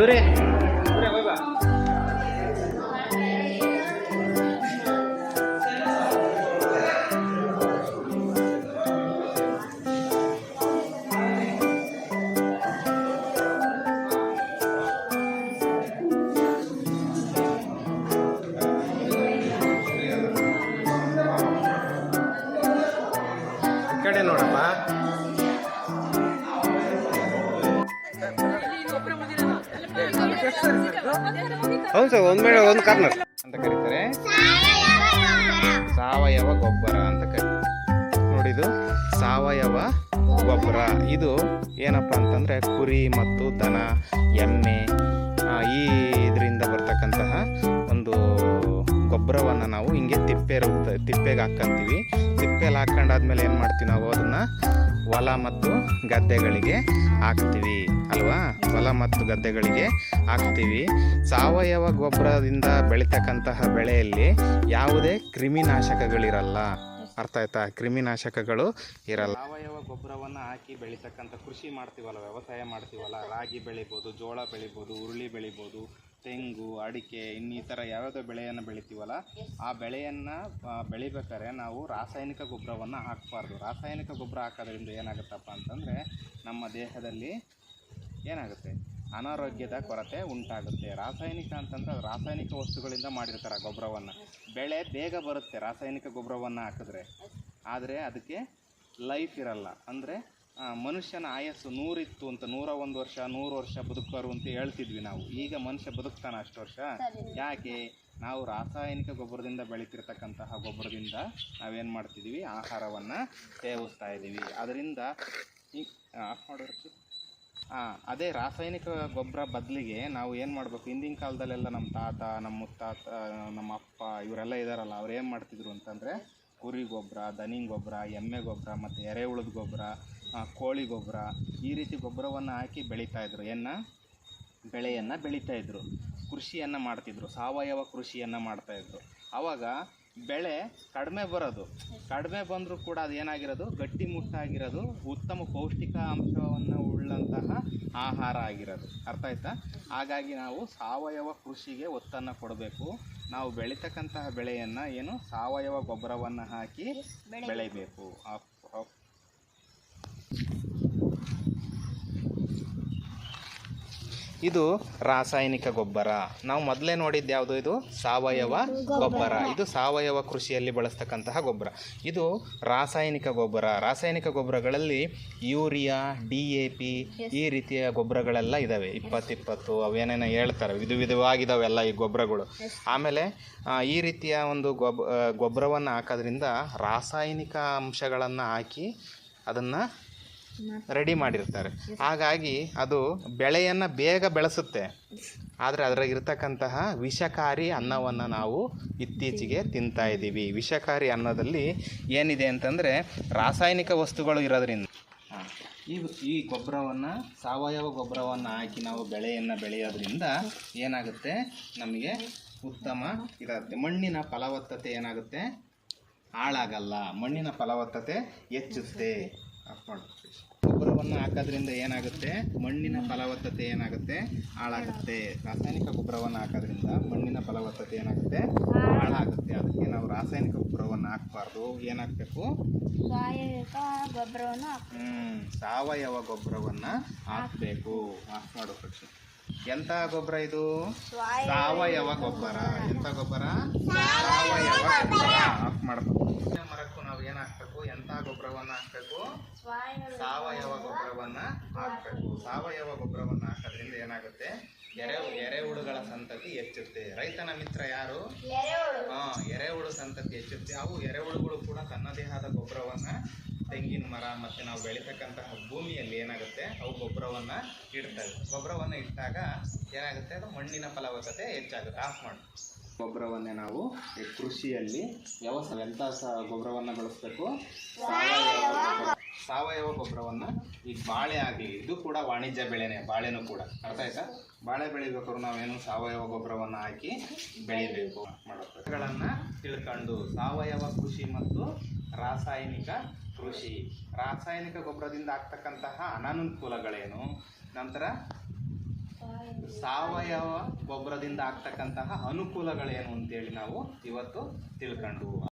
സുരേ ಹೌದು ಸರ್, ಒಂದ್ ಮೇಲೆ ಒಂದು ಕಾರ್ನರ್ ಅಂತ ಕರೀತಾರೆ. ಸಾವಯವ ಗೊಬ್ಬರ ಅಂತ ಕರೀತಾರೆ. ನೋಡಿದು ಸಾವಯವ ಗೊಬ್ಬರ. ಇದು ಏನಪ್ಪ ಅಂತಂದ್ರೆ ಕುರಿ ಮತ್ತು ದನ, ಎಮ್ಮೆ ಈ ಇದರಿಂದ ಬರ್ತಕ್ಕಂತಹ ಗೊಬ್ಬರವನ್ನು ನಾವು ಹಿಂಗೆ ತಿಪ್ಪೆ ಇರುತ್ತೆ, ತಿಪ್ಪೆಗೆ ಹಾಕ್ಕಂತೀವಿ ತಿಪ್ಪೆಲಿ ಹಾಕೊಂಡಾದ್ಮೇಲೆ ಏನು ಮಾಡ್ತೀವಿ ನಾವು ಅದನ್ನು ಹೊಲ ಮತ್ತು ಗದ್ದೆಗಳಿಗೆ ಹಾಕ್ತೀವಿ. ಅಲ್ವಾ? ಹೊಲ ಮತ್ತು ಗದ್ದೆಗಳಿಗೆ ಹಾಕ್ತೀವಿ. ಸಾವಯವ ಗೊಬ್ಬರದಿಂದ ಬೆಳೀತಕ್ಕಂತಹ ಬೆಳೆಯಲ್ಲಿ ಯಾವುದೇ ಕ್ರಿಮಿನಾಶಕಗಳಿರಲ್ಲ. ಅರ್ಥ ಆಯ್ತಾ? ಕ್ರಿಮಿನಾಶಕಗಳು ಇರಲ್ಲ. ಸಾವಯವ ಗೊಬ್ಬರವನ್ನು ಹಾಕಿ ಬೆಳೀತಕ್ಕಂಥ ಕೃಷಿ ಮಾಡ್ತೀವಲ್ಲ ವ್ಯವಸಾಯ ಮಾಡ್ತೀವಲ್ಲ? ರಾಗಿ ಬೆಳಿಬೋದು, ಜೋಳ ಬೆಳಿಬೋದು, ಹುರುಳಿ ಬೆಳಿಬೋದು ತೆಂಗು, ಅಡಿಕೆ, ಇನ್ನಿತರ ಯಾವ್ಯಾವ ಬೆಳೆಯನ್ನು ಬೆಳಿತೀವಲ್ಲ, ಆ ಬೆಳೆಯನ್ನು ಬೆಳಿಬೇಕಾದ್ರೆ ನಾವು ರಾಸಾಯನಿಕ ಗೊಬ್ಬರವನ್ನು ಹಾಕಬಾರ್ದು. ರಾಸಾಯನಿಕ ಗೊಬ್ಬರ ಹಾಕೋದ್ರಿಂದ ಏನಾಗುತ್ತಪ್ಪ ಅಂತಂದರೆ, ನಮ್ಮ ದೇಹದಲ್ಲಿ ಏನಾಗುತ್ತೆ? ಅನಾರೋಗ್ಯದ ಕೊರತೆ ಉಂಟಾಗುತ್ತೆ. ರಾಸಾಯನಿಕ ಅಂತಂದ್ರೆ ರಾಸಾಯನಿಕ ವಸ್ತುಗಳಿಂದ ಮಾಡಿರ್ತಾರೆ ಗೊಬ್ಬರವನ್ನು. ಬೆಳೆ ಬೇಗ ಬರುತ್ತೆ ರಾಸಾಯನಿಕ ಗೊಬ್ಬರವನ್ನು ಹಾಕಿದ್ರೆ. ಆದರೆ ಅದಕ್ಕೆ ಲೈಫ್ ಇರಲ್ಲ. ಅಂದರೆ ಮನುಷ್ಯನ ಆಯಸ್ಸು ನೂರಿತ್ತು ಅಂತ ನೂರ ಒಂದು ವರ್ಷ ನೂರು ವರ್ಷ ಬದುಕೋರು ಅಂತ ಹೇಳ್ತಿದ್ವಿ ನಾವು. ಈಗ ಮನುಷ್ಯ ಬದುಕ್ತಾನೆ ಅಷ್ಟು ವರ್ಷ? ಯಾಕೆ? ನಾವು ರಾಸಾಯನಿಕ ಗೊಬ್ಬರದಿಂದ ಬೆಳೀತಿರ್ತಕ್ಕಂತಹ ಗೊಬ್ಬರದಿಂದ ನಾವೇನು ಮಾಡ್ತಿದ್ದೀವಿ ಆಹಾರವನ್ನು ಸೇವಿಸ್ತಾ ಇದ್ದೀವಿ ಅದರಿಂದ ಈ ಆಫ್ ಮಾಡೋರು ಆ, ಅದೇ ರಾಸಾಯನಿಕ ಗೊಬ್ಬರ ಬದಲಿಗೆ ನಾವು ಏನು ಮಾಡಬೇಕು? ಹಿಂದಿನ ಕಾಲದಲ್ಲೆಲ್ಲ ನಮ್ಮ ತಾತ ನಮ್ಮ ಮುತ್ತಾತ ನಮ್ಮ ಅಪ್ಪ ಇವರೆಲ್ಲ ಇದ್ದಾರಲ್ಲ ಅವ್ರು ಏನು ಮಾಡ್ತಿದ್ರು ಅಂತಂದರೆ ಕುರಿ ಗೊಬ್ಬರ ದನಿ ಗೊಬ್ಬರ ಎಮ್ಮೆ ಗೊಬ್ಬರ ಮತ್ತು ಎರೆಹುಳದ ಗೊಬ್ಬರ ಕೋಳಿ ಗೊಬ್ಬರ ಈ ರೀತಿ ಗೊಬ್ಬರವನ್ನು ಹಾಕಿ ಬೆಳೀತಾ ಇದ್ರು. ಏನು ಬೆಳೆಯನ್ನು ಬೆಳೀತಾ ಇದ್ರು. ಕೃಷಿಯನ್ನು ಮಾಡ್ತಿದ್ರು. ಸಾವಯವ ಕೃಷಿಯನ್ನು ಮಾಡ್ತಾಯಿದ್ರು ಆವಾಗ ಬೆಳೆ ಕಡಿಮೆ ಬರೋದು. ಕಡಿಮೆ ಬಂದರೂ ಕೂಡ ಅದು ಏನಾಗಿರೋದು? ಗಟ್ಟಿ ಮುಟ್ಟಾಗಿರೋದು. ಉತ್ತಮ ಪೌಷ್ಟಿಕ ಅಂಶವನ್ನು ಉಳ್ಳಂತಹ ಆಹಾರ ಆಗಿರೋದು. ಅರ್ಥ ಆಯ್ತಾ? ಹಾಗಾಗಿ ನಾವು ಸಾವಯವ ಕೃಷಿಗೆ ಒತ್ತನ್ನು ಕೊಡಬೇಕು. ನಾವು ಬೆಳೀತಕ್ಕಂತಹ ಬೆಳೆಯನ್ನು ಏನು ಸಾವಯವ ಗೊಬ್ಬರವನ್ನು ಹಾಕಿ ಬೆಳಿಬೇಕು ಆ- ಆ- ಇದು ರಾಸಾಯನಿಕ ಗೊಬ್ಬರ. ನಾವು ಮೊದಲೇ ನೋಡಿದ್ದು ಯಾವುದು ಇದು? ಸಾವಯವ ಗೊಬ್ಬರ. ಇದು ಸಾವಯವ ಕೃಷಿಯಲ್ಲಿ ಬಳಸ್ತಕ್ಕಂತಹ ಗೊಬ್ಬರ. ಇದು ರಾಸಾಯನಿಕ ಗೊಬ್ಬರ. ರಾಸಾಯನಿಕ ಗೊಬ್ಬರಗಳಲ್ಲಿ ಯೂರಿಯಾ, ಡಿ ಎ ಪಿ ಈ ರೀತಿಯ ಗೊಬ್ಬರಗಳೆಲ್ಲ ಇದ್ದಾವೆ ಇಪ್ಪತ್ತಿಪ್ಪತ್ತು ಅವೇನೇನೋ ಹೇಳ್ತಾರೆ. ವಿಧ ವಿಧವಾಗಿದ್ದಾವೆಲ್ಲ ಈ ಗೊಬ್ಬರಗಳು. ಆಮೇಲೆ ಈ ರೀತಿಯ ಒಂದು ಗೊಬ್ಬ ಗೊಬ್ಬರವನ್ನು ಹಾಕೋದ್ರಿಂದ ರಾಸಾಯನಿಕ ಅಂಶಗಳನ್ನು ಹಾಕಿ ಅದನ್ನು ರೆಡಿ ಮಾಡಿರ್ತಾರೆ. ಹಾಗಾಗಿ ಅದು ಬೆಳೆಯನ್ನು ಬೇಗ ಬೆಳೆಸುತ್ತೆ. ಆದರೆ ಅದರಾಗಿರ್ತಕ್ಕಂತಹ ವಿಷಕಾರಿ ಅನ್ನವನ್ನು ನಾವು ಇತ್ತೀಚೆಗೆ ತಿಂತಾ ಇದ್ದೀವಿ. ವಿಷಕಾರಿ ಅನ್ನದಲ್ಲಿ ಏನಿದೆ ಅಂತಂದರೆ ರಾಸಾಯನಿಕ ವಸ್ತುಗಳು ಇರೋದ್ರಿಂದ. ಈ ಈ ಗೊಬ್ಬರವನ್ನು, ಸಾವಯವ ಗೊಬ್ಬರವನ್ನು ಹಾಕಿ ನಾವು ಬೆಳೆಯನ್ನು ಬೆಳೆಯೋದ್ರಿಂದ ಏನಾಗುತ್ತೆ? ನಮಗೆ ಉತ್ತಮ ಇದಾಗುತ್ತೆ. ಮಣ್ಣಿನ ಫಲವತ್ತತೆ ಏನಾಗುತ್ತೆ? ಹಾಳಾಗಲ್ಲ. ಮಣ್ಣಿನ ಫಲವತ್ತತೆ ಹೆಚ್ಚುತ್ತೆ. ಗೊಬ್ಬರವನ್ನು ಹಾಕೋದ್ರಿಂದ ಏನಾಗುತ್ತೆ? ಮಣ್ಣಿನ ಫಲವತ್ತತೆ ಏನಾಗುತ್ತೆ? ಹಾಳಾಗುತ್ತೆ. ರಾಸಾಯನಿಕ ಗೊಬ್ಬರವನ್ನು ಹಾಕೋದ್ರಿಂದ ಮಣ್ಣಿನ ಫಲವತ್ತತೆ ಏನಾಗುತ್ತೆ? ಹಾಳಾಗುತ್ತೆ. ಅದಕ್ಕೆ ನಾವು ರಾಸಾಯನಿಕ ಗೊಬ್ಬರವನ್ನು ಹಾಕಬಾರ್ದು. ಏನಾಗಬೇಕು? ಸಾವಯವ ಗೊಬ್ಬರವನ್ನು ಹ್ಞೂ ಸಾವಯವ ಗೊಬ್ಬರವನ್ನು ಹಾಕಬೇಕು. ಹಾಕ್ ಮಾಡು ಪಕ್ಷಿ ಎಂತ ಗೊಬ್ಬರ ಇದು? ಸಾವಯವ ಗೊಬ್ಬರ. ಎಂತ ಗೊಬ್ಬರ? ಸಾವಯವ ಗೊಬ್ಬರ. ಹಾಕ್ ಮಾಡಬೇಕು ಮರಕ್ಕೂ ನಾವು ಏನು ಹಾಕ್ಬೇಕು? ಎಂತ ಗೊಬ್ಬರವನ್ನು ಹಾಕ್ಬೇಕು? ಸಾವಯವ ಗೊಬ್ಬರವನ್ನ ಹಾಕಬೇಕು. ಸಾವಯವ ಗೊಬ್ಬರವನ್ನ ಹಾಕೋದ್ರಿಂದ ಏನಾಗುತ್ತೆ? ಎರೆ ಎರೆಹುಳುಗಳ ಸಂತತಿ ಹೆಚ್ಚುತ್ತೆ. ರೈತನ ಮಿತ್ರ ಯಾರು? ಹಾ ಎರೆಹುಳು ಸಂತತಿ ಹೆಚ್ಚುತ್ತೆ. ಅವು ಎರೆಹುಳುಗಳು ಕೂಡ ತನ್ನದೇ ಆದ ಗೊಬ್ಬರವನ್ನ ತೆಂಗಿನ ಮರ ಮತ್ತೆ ನಾವು ಬೆಳೀತಕ್ಕಂತಹ ಭೂಮಿಯಲ್ಲಿ ಏನಾಗುತ್ತೆ? ಅವು ಗೊಬ್ಬರವನ್ನ ಇಡ್ತವೆ. ಗೊಬ್ಬರವನ್ನ ಇಟ್ಟಾಗ ಏನಾಗುತ್ತೆ? ಅದು ಮಣ್ಣಿನ ಫಲವತ್ತತೆ ಹೆಚ್ಚಾಗುತ್ತೆ. ಆಫ್ ಮಾಡಿ. ಗೊಬ್ಬರವನ್ನೇ ನಾವು ಈ ಕೃಷಿಯಲ್ಲಿ ವ್ಯವಸಾಯ ಎಂಥ ಗೊಬ್ಬರವನ್ನ ಗೊಬ್ಬರವನ್ನು ಬಳಸಬೇಕು? ಸಾವಯವ. ಗೊಬ್ಬರ ಸಾವಯವ ಗೊಬ್ಬರವನ್ನು ಈಗ ಬಾಳೆ ಆಗಲಿ, ಇದು ಕೂಡ ವಾಣಿಜ್ಯ ಬೆಳೆನೇ, ಬಾಳೆನೂ ಕೂಡ. ಅರ್ಥ ಆಯ್ತಾ? ಬಾಳೆ ಬೆಳಿಬೇಕಾದ್ರೂ ನಾವೇನು ಸಾವಯವ ಗೊಬ್ಬರವನ್ನು ಹಾಕಿ ಬೆಳಿಬೇಕು ಮಾಡೋಗಳನ್ನು ತಿಳ್ಕೊಂಡು, ಸಾವಯವ ಕೃಷಿ ಮತ್ತು ರಾಸಾಯನಿಕ ಕೃಷಿ. ರಾಸಾಯನಿಕ ಗೊಬ್ಬರದಿಂದ ಆಗ್ತಕ್ಕಂತಹ ಅನಾನುಕೂಲಗಳೇನು? ನಂತರ ಸಾವಯವ ಗೊಬ್ಬರದಿಂದ ಆಗ್ತಕ್ಕಂತಹ ಅನುಕೂಲಗಳೇನು ಅಂತೇಳಿ ನಾವು ಇವತ್ತು ತಿಳ್ಕೊಂಡು